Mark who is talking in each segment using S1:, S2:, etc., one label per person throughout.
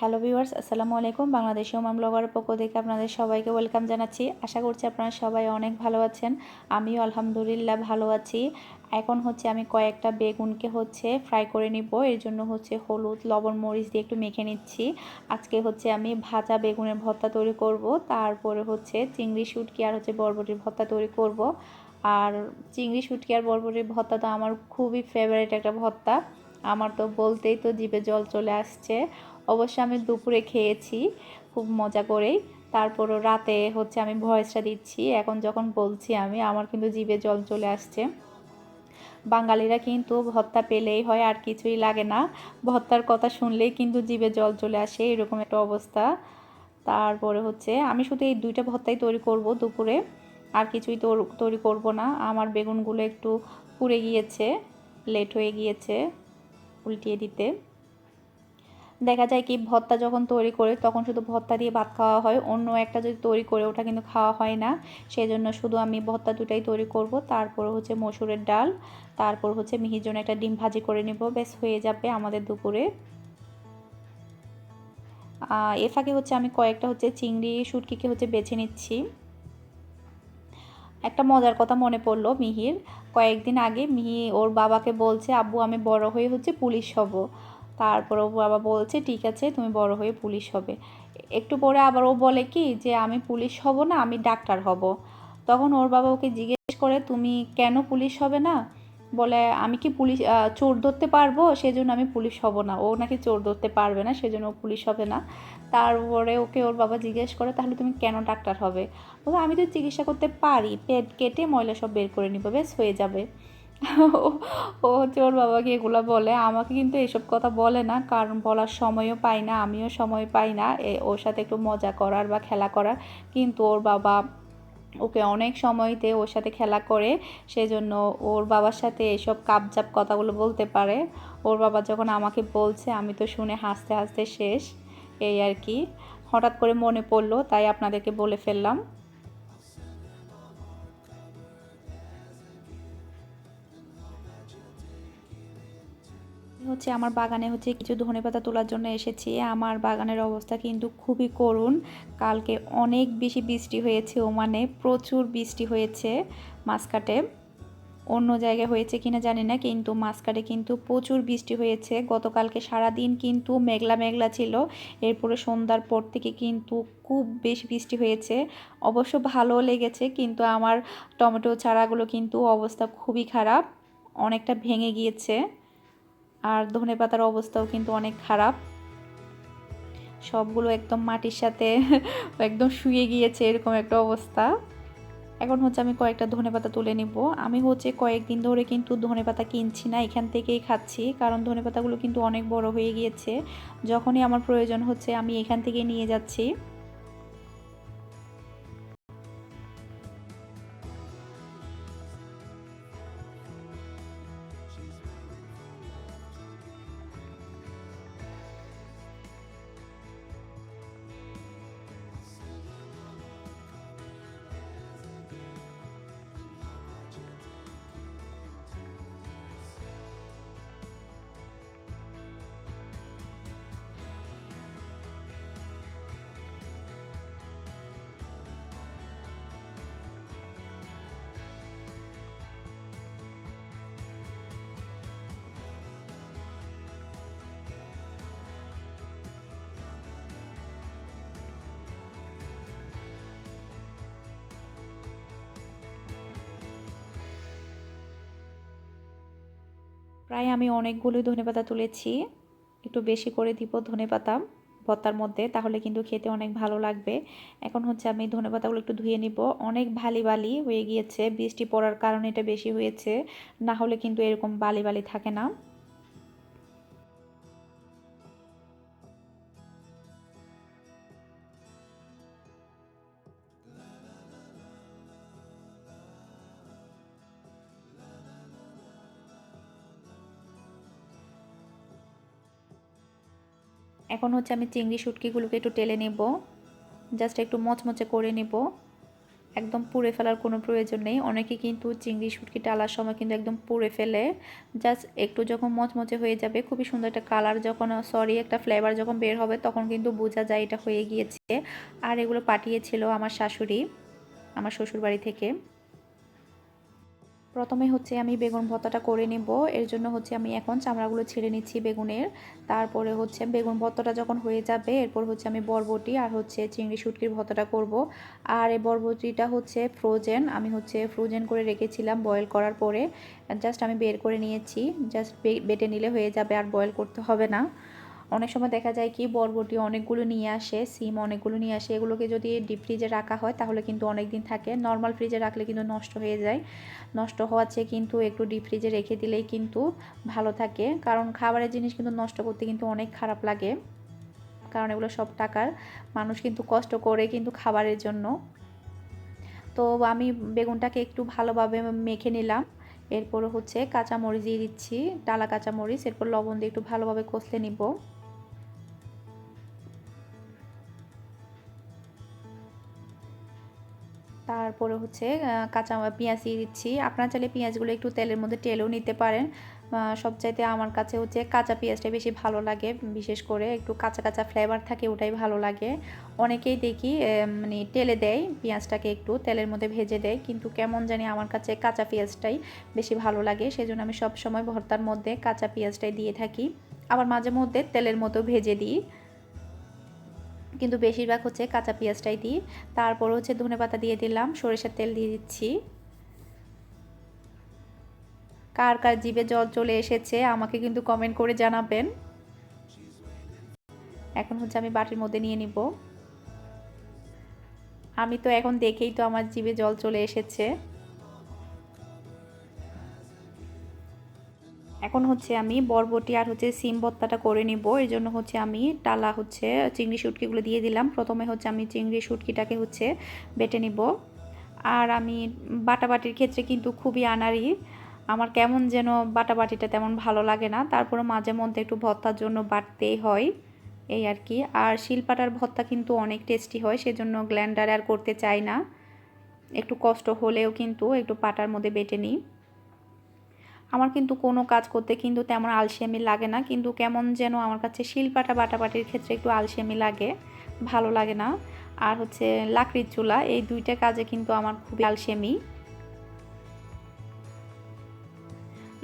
S1: Hello viewers, আসসালামু আলাইকুম। Bangladeshi Oman ব্লগারের পক্ষ থেকে আপনাদের সবাইকে ওয়েলকাম জানাচ্ছি। আশা করছি আপনারা সবাই অনেক ভালো আছেন। আমিও আলহামদুলিল্লাহ ভালো আছি। এখন হচ্ছে আমি কয়েকটা বেগুনকে হচ্ছে ফ্রাই করে নিব। এর জন্য হচ্ছে হলুদ, লবণ, মরিচ দিয়ে একটু মেখে নিচ্ছি। আজকে হচ্ছে আমি ভাজা বেগুনের ভর্তা তৈরি করব। তারপরে হচ্ছে চিংড়ি, শুটকি আর হচ্ছে বরবটির ভর্তা তৈরি করব। আর চিংড়ি, শুটকি আর বরবটির ভর্তা তো আমার খুবই ফেভারিট একটা ভর্তা। আমার তো বলতেই তো জিভে জল চলে আসছে। অবশ্য আমি দুপুরে খেয়েছি খুব মজা করেই। তারপরও রাতে হচ্ছে আমি ভয়েসটা দিচ্ছি। এখন যখন বলছি আমি, আমার কিন্তু জিভে জল চলে আসছে। বাঙালিরা কিন্তু ভত্তা পেলেই হয়, আর কিছুই লাগে না। ভত্তার কথা শুনলেই কিন্তু জিভে জল চলে আসে, এরকম একটা অবস্থা। তারপরে হচ্ছে আমি শুধু এই দুইটা ভত্তাই তৈরি করব দুপুরে। আর কিছুই তৈরি করব না। আমার বেগুনগুলো একটু পুড়ে গিয়েছে লেট হয়ে গিয়েছে। উল্টিয়ে দিতে। দেখা যায় কি, ভর্তা যখন তৈরি করে, তখন শুধু ভর্তা দিয়ে ভাত খাওয়া হয়, অন্য একটা যদি তৈরি করে, ওটা কিন্তু খাওয়া হয় না। সেই জন্য শুধু আমি ভর্তা দুটাই তৈরি করব। তারপর হচ্ছে মসুরের ডাল, তারপর হচ্ছে মিহির জন্য একটা ডিম ভাজি করে নিব। বেশ হয়ে যাবে আমাদের দুপুরে। এ ফাঁকে হচ্ছে আমি কয়েকটা হচ্ছে চিংড়ি, শুটকিকে হচ্ছে বেছে নিচ্ছি। একটা মজার কথা মনে পড়ল মিহির। কয়েকদিন আগে মিহি ওর বাবাকে বলছে, আব্বু, আমি বড় হয়ে হচ্ছে পুলিশ হব। তারপর ও বাবা বলছে, ঠিক আছে, তুমি বড় হয়ে পুলিশ হবে। একটু পরে আবার ও বলে কি, যে আমি পুলিশ হব না, আমি ডাক্তার হব। তখন ওর বাবা ওকে জিজ্ঞেস করে, তুমি কেন পুলিশ হবে না? বলে, আমি কি পুলিশ চোর ধরতে পারব? সেজন্য আমি পুলিশ হব না। ও নাকি চোর ধরতে পারবে না, সেজন্য ও পুলিশ হবে না। তারপরে ওকে ওর বাবা জিজ্ঞেস করে, তাহলে তুমি কেন ডাক্তার হবে? বলে, আমি তো চিকিৎসা করতে পারি। পেট কেটে ময়লা সব বের করে নিব বেশ হয়ে যাবে। ও হচ্ছে ওর বাবাকে এগুলো বলে। আমাকে কিন্তু এসব কথা বলে না, কারণ বলার সময়ও পাই না, আমিও সময় পাই না ওর সাথে একটু মজা করার বা খেলা করার। কিন্তু ওর বাবা ওকে অনেক সময়তে ওর সাথে খেলা করে, সেজন্য ওর বাবার সাথে এসব কাপজাপ কথাগুলো বলতে পারে। ওর বাবা যখন আমাকে বলছে, আমি তো শুনে হাসতে হাসতে শেষ, এই আর কি। হঠাৎ করে মনে পড়ল, তাই আপনাদেরকে বলে ফেললাম। হচ্ছে আমার বাগানে হচ্ছে কিছু ধনে পাতা তোলার জন্য এসেছি। আমার বাগানের অবস্থা কিন্তু খুবই করুণ। কালকে অনেক বেশি বৃষ্টি হয়েছে ওমানে, প্রচুর বৃষ্টি হয়েছে মাসকাটে অন্য জায়গায় হয়েছে কিনা জানি না, কিন্তু মাসকাটে কিন্তু প্রচুর বৃষ্টি হয়েছে। গতকালকে সারা দিন কিন্তু মেঘলা মেঘলা ছিল। এরপরে সন্ধ্যার পর থেকে কিন্তু খুব বেশি বৃষ্টি হয়েছে। অবশ্য ভালো লেগেছে, কিন্তু আমার টমেটো চারাগুলো কিন্তু অবস্থা খুবই খারাপ। অনেকটা ভেঙে গিয়েছে। আর ধনে পাতার অবস্থাও কিন্তু অনেক খারাপ। সবগুলো একদম মাটির সাথে একদম শুয়ে গিয়েছে এরকম একটা অবস্থা। এখন হচ্ছে আমি কয়েকটা ধনে পাতা তুলে নিব। আমি হচ্ছে কয়েকদিন ধরে কিন্তু ধনে পাতা কিনছি না, এখান থেকেই খাচ্ছি। কারণ ধনে পাতাগুলো কিন্তু অনেক বড় হয়ে গিয়েছে। যখনই আমার প্রয়োজন হচ্ছে আমি এখান থেকে নিয়ে যাচ্ছি। প্রায় আমি অনেকগুলোই ধনেপাতা তুলেছি। একটু বেশি করে দিব ধনেপাতা ভর্তার মধ্যে, তাহলে কিন্তু খেতে অনেক ভালো লাগবে। এখন হচ্ছে আমি ধনেপাতাগুলো একটু ধুয়ে নিব। অনেক ভালি বালি হয়ে গিয়েছে, বৃষ্টি পড়ার কারণে এটা বেশি হয়েছে। না হলে কিন্তু এরকম বালি বালি থাকে না। এখন হচ্ছে আমি চিংড়ি শুটকিগুলোকে একটু টেলে নেব। জাস্ট একটু মচমচে করে নেব। একদম পুড়ে ফেলার কোনো প্রয়োজন নেই। অনেকে কিন্তু চিংড়ি শুটকি টালার সময় কিন্তু একদম পুড়ে ফেলে। জাস্ট একটু যখন মচমচে হয়ে যাবে, খুবই সুন্দর একটা কালার যখন সরি একটা ফ্লেভার যখন বের হবে, তখন কিন্তু বোঝা যায় এটা হয়ে গিয়েছে। আর এগুলো পাঠিয়েছিল আমার শাশুড়ি, আমার শ্বশুর বাড়ি থেকে। প্রথমে হচ্ছে আমি বেগুন ভর্তাটা করে নেব। এর জন্য হচ্ছে আমি এখন চামড়াগুলো ছেড়ে নিচ্ছি বেগুনের। তারপরে হচ্ছে বেগুন ভর্তাটা যখন হয়ে যাবে, এরপর হচ্ছে আমি বরবটি আর হচ্ছে চিংড়ি শুটকির ভর্তাটা করব। আর এই বরবটিটা হচ্ছে ফ্রোজেন আমি হচ্ছে ফ্রোজেন করে রেখেছিলাম বয়েল করার পরে। জাস্ট আমি বের করে নিয়েছি জাস্ট বেটে নিলে হয়ে যাবে, আর বয়েল করতে হবে না। অনেক সময় দেখা যায় কি, বরবটি অনেকগুলো নিয়ে আসে, সিম অনেকগুলো নিয়ে আসে, এগুলোকে যদি ডিপ ফ্রিজে রাখা হয় তাহলে কিন্তু অনেক দিন থাকে। নর্মাল ফ্রিজে রাখলে কিন্তু নষ্ট হয়ে যায়। নষ্ট হওয়ার চেয়ে কিন্তু একটু ডিপ ফ্রিজে রেখে দিলেই কিন্তু ভালো থাকে। কারণ খাবারের জিনিস কিন্তু নষ্ট করতে কিন্তু অনেক খারাপ লাগে। কারণ এগুলো সব টাকার। মানুষ কিন্তু কষ্ট করে কিন্তু খাবারের জন্য। তো আমি বেগুনটাকে একটু ভালোভাবে মেখে নিলাম। এরপর হচ্ছে কাঁচামরিচ দিয়ে দিচ্ছি টালা কাঁচামরিচ। এরপর লবণ দিয়ে একটু ভালোভাবে কষলে নিব। তারপরে হচ্ছে কাঁচা পেঁয়াজ দিয়ে দিচ্ছি। আপনারা চাইলে পেঁয়াজগুলো একটু তেলের মধ্যে টেলেও নিতে পারেন। সবচাইতে আমার কাছে হচ্ছে কাঁচা পেঁয়াজটা বেশি ভালো লাগে, বিশেষ করে একটু কাঁচা কাঁচা ফ্লেভার থাকে ওটাই ভালো লাগে। অনেকেই দেখি মানে টেলে দেয়, পেঁয়াজটাকে একটু তেলের মধ্যে ভেজে দেয়, কিন্তু কেমন জানি আমার কাছে কাঁচা পেঁয়াজটাই বেশি ভালো লাগে। সেজন্য আমি সবসময় ভর্তার মধ্যে কাঁচা পেঁয়াজটাই দিয়ে থাকি। আবার মাঝে মধ্যে তেলের মতো ভেজে দিই। কিন্তু বেশিরভাগ হচ্ছে কাঁচা পেঁয়াজটাই দিই। তারপর হচ্ছে ধনে পাতা দিয়ে দিলাম, সরিষার তেল দিয়ে দিচ্ছি। কার কার জিভে জল চলে এসেছে আমাকে কিন্তু কমেন্ট করে জানাবেন। এখন হচ্ছে আমি বাটির মধ্যে নিয়ে নিব। আমি তো এখন দেখেই তো আমার জিভে জল চলে এসেছে। এখন হচ্ছে আমি বরবটি আর হচ্ছে সিম ভর্তাটা করে নিব। এই জন্য হচ্ছে আমি টালা হচ্ছে চিংড়ি শুটকিগুলো দিয়ে দিলাম। প্রথমে হচ্ছে আমি চিংড়ি শুটকিটাকে হচ্ছে বেটে নিব। আর আমি বাটাবাটির ক্ষেত্রে কিন্তু খুবই আনারি আমার কেমন যেন বাটাবাটিটা তেমন ভালো লাগে না। তারপরে মাঝে মধ্যে একটু ভর্তার জন্য বাটতেই হয়। এই আর কি। আর শিলপাটার ভর্তা কিন্তু অনেক টেস্টি হয়, সেজন্য গ্ল্যান্ডার আর করতে চাই না। একটু কষ্ট হলেও কিন্তু একটু পাটার মধ্যে বেটে নিই। আমার কিন্তু কোনো কাজ করতে কিন্তু তেমন আলসেমি লাগে না, কিন্তু কেমন যেন আমার কাছে শিলপাটা বাটাবাটির ক্ষেত্রে একটু আলসেমি লাগে, ভালো লাগে না। আর হচ্ছে লাকড়ির চুলা, এই দুইটা কাজে কিন্তু আমার খুবই আলসেমি।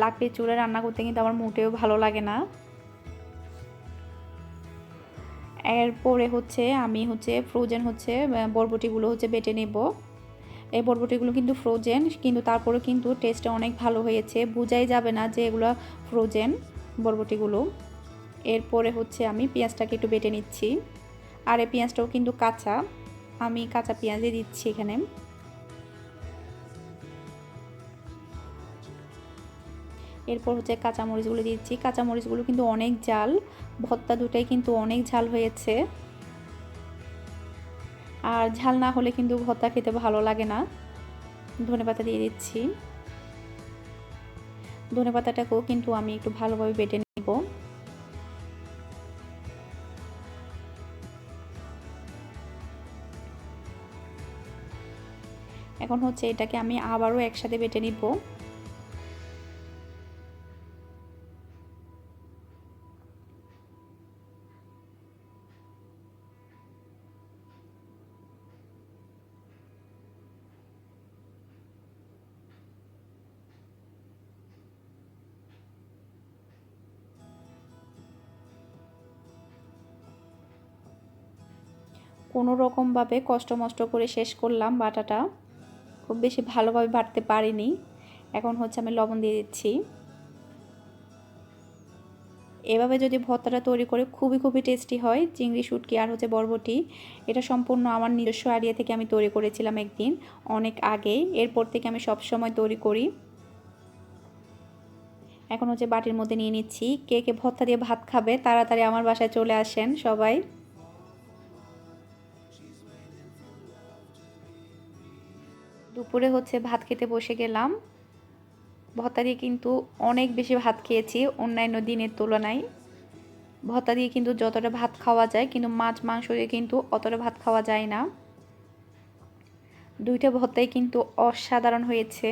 S1: লাকড়ির চুলে রান্না করতে কিন্তু আমার মোটেও ভালো লাগে না। এরপরে হচ্ছে আমি হচ্ছে ফ্রোজেন হচ্ছে বরবটিগুলো হচ্ছে বেটে নেব। এই বরবটিগুলো কিন্তু ফ্রোজেন কিন্তু তারপরে কিন্তু টেস্টটা অনেক ভালো হয়েছে। বোঝাই যাবে না যে এগুলো ফ্রোজেন বরবটিগুলো। এরপরে হচ্ছে আমি পেঁয়াজটাকে একটু বেটে নিচ্ছি। আর এই পেঁয়াজটাও কিন্তু কাঁচা। আমি কাঁচা পেঁয়াজই দিচ্ছি এখানে। এরপর হচ্ছে কাঁচামরিচগুলো দিচ্ছি। কাঁচামরিচগুলো কিন্তু অনেক জাল ভর্তা দুটাই কিন্তু অনেক ঝাল হয়েছে। আর ঝাল না হলে কিন্তু ভর্তা খেতে ভালো লাগে না। ধনে পাতা দিয়ে দিচ্ছি। ধনে পাতাটাকেও কিন্তু আমি একটু ভালোভাবে বেটে নেব। এখন হচ্ছে এটাকে আমি আবারও একসাথে বেটে নিব। কোনো রকমভাবে কষ্ট মষ্ট করে শেষ করলাম বাটাটা। খুব বেশি ভালোভাবে বাটতে পারিনি। এখন হচ্ছে আমি লবণ দিয়ে দিচ্ছি। এভাবে যদি ভর্তাটা তৈরি করে খুবই খুবই টেস্টি হয়, চিংড়ি, শুটকি আর হচ্ছে বরবটি, এটা সম্পূর্ণ আমার নিজস্ব আইডিয়া থেকে আমি তৈরি করেছিলাম একদিন, অনেক আগে। এরপর থেকে আমি সব সময় তৈরি করি। এখন হচ্ছে বাটির মধ্যে নিয়ে নিচ্ছি। কে কে ভর্তা দিয়ে ভাত খাবে তাড়াতাড়ি আমার বাসায় চলে আসেন সবাই। দুপুরে হচ্ছে ভাত খেতে বসে গেলাম। ভর্তা দিয়ে কিন্তু অনেক বেশি ভাত খেয়েছি, অন্যান্য দিনের তুলনায়। ভর্তা দিয়ে কিন্তু যতটা ভাত খাওয়া যায়, কিন্তু মাছ, মাংস দিয়ে কিন্তু অতটা ভাত খাওয়া যায় না। দুইটা ভত্তাই কিন্তু অসাধারণ হয়েছে।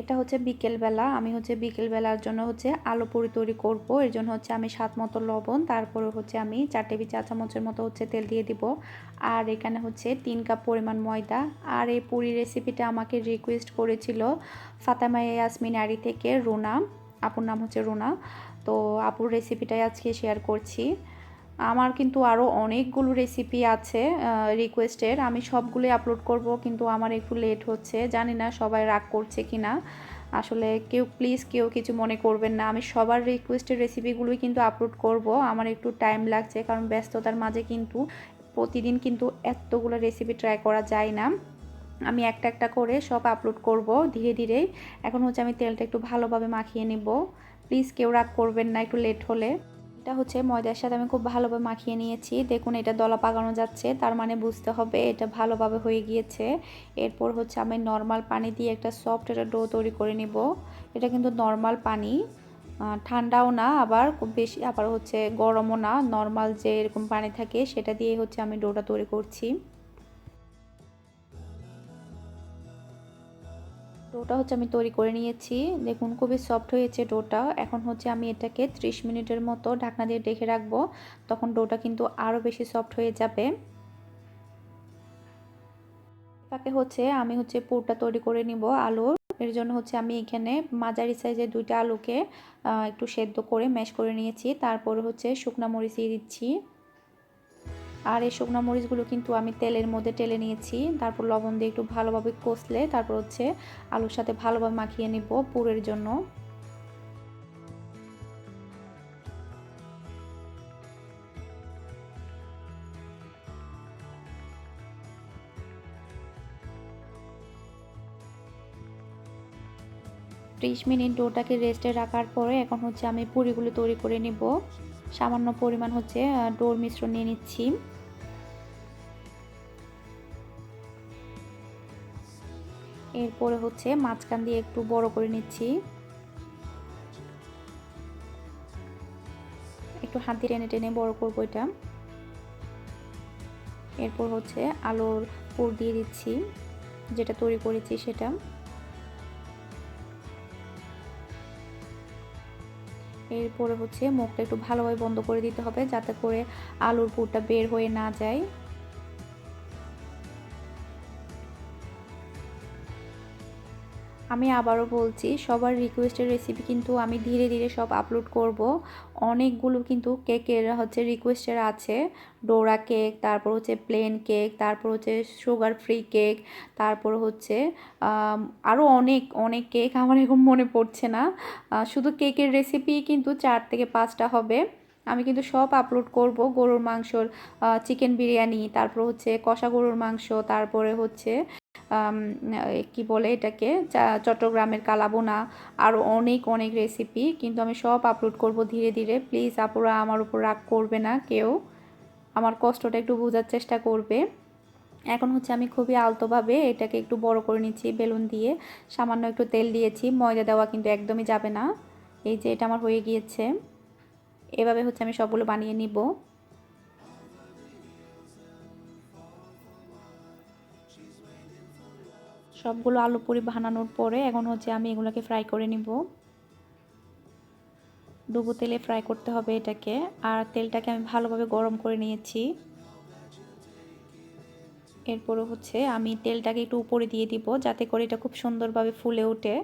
S1: এটা হচ্ছে বিকেলবেলা। আমি হচ্ছে বিকেলবেলার জন্য হচ্ছে আলু পুরি তৈরি করব। এর জন্য হচ্ছে আমি স্বাদ মতো লবণ, তারপরে হচ্ছে আমি চার টেবিল চা চামচের মতো হচ্ছে তেল দিয়ে দিব। আর এখানে হচ্ছে তিন কাপ পরিমাণ ময়দা। আর এই পুরি রেসিপিটা আমাকে রিকোয়েস্ট করেছিল ফাতামা ইয়াসমিন আরি থেকে রুনা। আপুর নাম হচ্ছে রুনা। তো আপুর রেসিপিটাই আজকে শেয়ার করছি। আমার কিন্তু আরও অনেকগুলো রেসিপি আছে রিকোয়েস্টের আমি সবগুলোই আপলোড করব, কিন্তু আমার একটু লেট হচ্ছে। জানি না সবাই রাগ করছে কি না আসলে কেউ প্লিজ কেউ কিছু মনে করবেন না। আমি সবার রিকোয়েস্টের রেসিপিগুলোই কিন্তু আপলোড করব। আমার একটু টাইম লাগছে, কারণ ব্যস্ততার মাঝে কিন্তু প্রতিদিন কিন্তু এতগুলো রেসিপি ট্রাই করা যায় না। আমি একটা একটা করে সব আপলোড করব ধীরে ধীরে। এখন হচ্ছে আমি তেলটা একটু ভালোভাবে মাখিয়ে নেব। প্লিজ কেউ রাগ করবেন না, একটু লেট হলে। এটা হচ্ছে ময়দার সাথে আমি খুব ভালোভাবে মাখিয়ে নিয়েছি। দেখুন, এটা দলা পাকানো যাচ্ছে, তার মানে বুঝতে হবে এটা ভালোভাবে হয়ে গিয়েছে। এরপর হচ্ছে আমি নর্মাল পানি দিয়ে একটা সফট একটা ডো তৈরি করে নিব। এটা কিন্তু নর্মাল পানি ঠান্ডাও না, আবার খুব বেশি আবার হচ্ছে গরমও না। নর্মাল যে এরকম পানি থাকে, সেটা দিয়ে হচ্ছে আমি ডোটা তৈরি করছি। ডোটা হচ্ছে আমি তৈরি করে নিয়েছি। দেখুন, খুবই সফট হয়েছে ডোটা। এখন হচ্ছে আমি এটাকে 30 মিনিটের মতো ঢাকনা দিয়ে ডেকে রাখব। তখন ডোটা কিন্তু আরও বেশি সফট হয়ে যাবে। তাকে হচ্ছে আমি হচ্ছে পুরটা তৈরি করে নিব আলুর। এর জন্য হচ্ছে আমি এখানে মাঝারি সাইজের দুইটা আলুকে একটু সেদ্ধ করে ম্যাশ করে নিয়েছি। তারপর হচ্ছে শুকনা মরিচ দিয়ে দিচ্ছি। আর এই শুকনো মরিচগুলো কিন্তু আমি তেলের মধ্যে টেলে নিয়েছি। তারপর লবণ দিয়ে একটু ভালোভাবে কষলে তারপর হচ্ছে আলুর সাথে ভালোভাবে মাখিয়ে নিব পুরের জন্য। ত্রিশ মিনিট ডোটাকে রেস্টে রাখার পরে এখন হচ্ছে আমি পুরিগুলো তৈরি করে নিব। সামান্য পরিমাণ হচ্ছে ডোর মিশ্রণ নিয়ে নিচ্ছি। এরপরে হচ্ছে মাঝখান দিয়ে একটু বড় করে নিচ্ছি। একটু হাত দিয়ে টেনে টেনে বড় করব এটা। এরপর হচ্ছে আলোর পুর দিয়ে দিচ্ছি, যেটা তৈরি করেছি সেটা। এরপরে হচ্ছে মুখটা একটু ভালোভাবে বন্ধ করে দিতে হবে, যাতে করে আলুর পুরটা বের হয়ে না যায়। আমি আবারও বলছি, সবার রিকোয়েস্টের রেসিপি কিন্তু আমি ধীরে ধীরে সব আপলোড করব। অনেকগুলো কিন্তু কেকের হচ্ছে রিকোয়েস্টের আছে। ডোরা কেক তারপর হচ্ছে প্লেন কেক তারপর হচ্ছে সুগার ফ্রি কেক তারপর হচ্ছে আরও অনেক অনেক কেক আমার এখন মনে পড়ছে না। শুধু কেকের রেসিপি কিন্তু চার থেকে পাঁচটা হবে। আমি কিন্তু সব আপলোড করব। গরুর মাংসর চিকেন বিরিয়ানি, তারপর হচ্ছে কষা গরুর মাংস, তারপরে হচ্ছে কি বলে এটাকে? চট্টগ্রামের কালাবোনা। আরও অনেক অনেক রেসিপি কিন্তু আমি সব আপলোড করব ধীরে ধীরে। প্লিজ আপুরা, আমার উপর রাগ করবে না, কেউ। আমার কষ্টটা একটু বোঝার চেষ্টা করবে। এখন হচ্ছে আমি খুবই আলতোভাবে এটাকে একটু বড় করে নিচ্ছি, বেলুন দিয়ে। সামান্য একটু তেল দিয়েছি, ময়দা দেওয়া কিন্তু একদমই যাবে না। এই যে, এটা আমার হয়ে গিয়েছে। এভাবে হচ্ছে আমি সবগুলো বানিয়ে নিব। সবগুলো আলু পুরি বানানোর পরে এখন হচ্ছে আমি এগুলোকে ফ্রাই করে নিব। ডুবো তেলে ফ্রাই করতে হবে এটাকে। আর তেলটাকে আমি ভালোভাবে গরম করে নিয়েছি। এরপরে হচ্ছে আমি তেলটাকে একটু উপরে দিয়ে দিব, যাতে করে এটা খুব সুন্দরভাবে ফুলে ওঠে।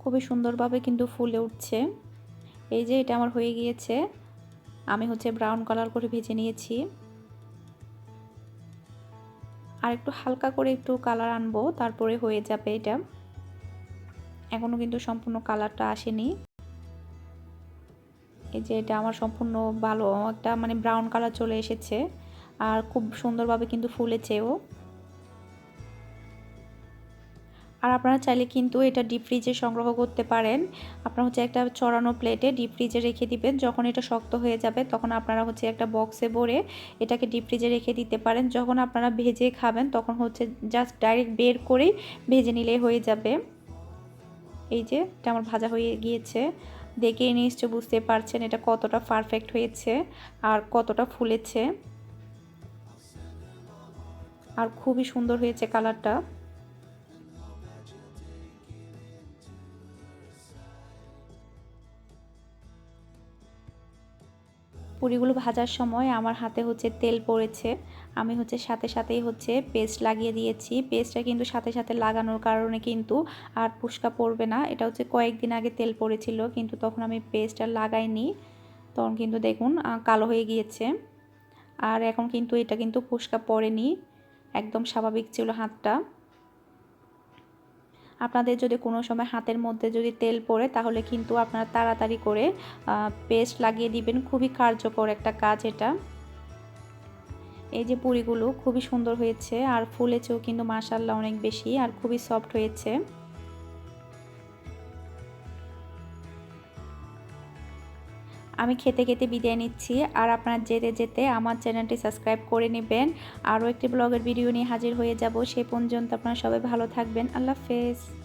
S1: খুবই সুন্দরভাবে কিন্তু ফুলে উঠছে। এই যে এটা আমার হয়ে গিয়েছে। আমি হচ্ছে ব্রাউন কালার করে ভেজে নিয়েছি। আর একটু হালকা করে একটু কালার আনব, তারপরে হয়ে যাবে এটা। এখনও কিন্তু সম্পূর্ণ কালারটা আসেনি। এই যে এটা আমার সম্পূর্ণ ভালো একটা মানে ব্রাউন কালার চলে এসেছে। আর খুব সুন্দরভাবে কিন্তু ফুলেছেও। আর আপনারা চাইলে কিন্তু এটা ডিপ ফ্রিজে সংগ্রহ করতে পারেন। আপনারা হচ্ছে একটা চড়ানো প্লেটে ডিপ ফ্রিজে রেখে দিবেন। যখন এটা শক্ত হয়ে যাবে, তখন আপনারা হচ্ছে একটা বক্সে ভরে এটাকে ডিপ ফ্রিজে রেখে দিতে পারেন। যখন আপনারা ভেজে খাবেন, তখন হচ্ছে জাস্ট ডাইরেক্ট বের করেই ভেজে নিলেই হয়ে যাবে। এই যে, এটা আমার ভাজা হয়ে গিয়েছে। দেখে নিশ্চয় বুঝতে পারছেন এটা কতটা পারফেক্ট হয়েছে আর কতটা ফুলেছে। আর খুবই সুন্দর হয়েছে কালারটা পুরিগুলো ভাজার সময় আমার হাতে হচ্ছে তেল পড়েছে। আমি হচ্ছে সাথে সাথেই হচ্ছে পেস্ট লাগিয়ে দিয়েছি। পেস্টটা কিন্তু সাথে সাথে লাগানোর কারণে কিন্তু আর ফুসকা পড়বে না। এটা হচ্ছে কয়েকদিন আগে তেল পড়েছিল, কিন্তু তখন আমি পেস্টটা লাগাইনি। তখন কিন্তু দেখুন কালো হয়ে গিয়েছে। আর এখন কিন্তু এটা কিন্তু ফুসকা পড়েনি। একদম স্বাভাবিক ছিল হাতটা। আপনাদের যদি কোনো সময় হাতের মধ্যে যদি তেল পড়ে, তাহলে কিন্তু আপনারা তাড়াতাড়ি করে পেস্ট লাগিয়ে দিবেন। খুবই কার্যকর একটা কাজ এটা। এই যে পুরিগুলো খুবই সুন্দর হয়েছে, আর ফুলেছেও কিন্তু মাসাল্লাহ অনেক বেশি, আর খুবই সফট হয়েছে। আমি খেতে খেতে বিদায় নিচ্ছি। আর আপনার যেতে যেতে আমার চ্যানেলটি সাবস্ক্রাইব করে নেবেন। আরও একটি ব্লগের ভিডিও নিয়ে হাজির হয়ে যাব। সে পর্যন্ত আপনারা সবাই ভালো থাকবেন। আল্লাহ হাফেজ।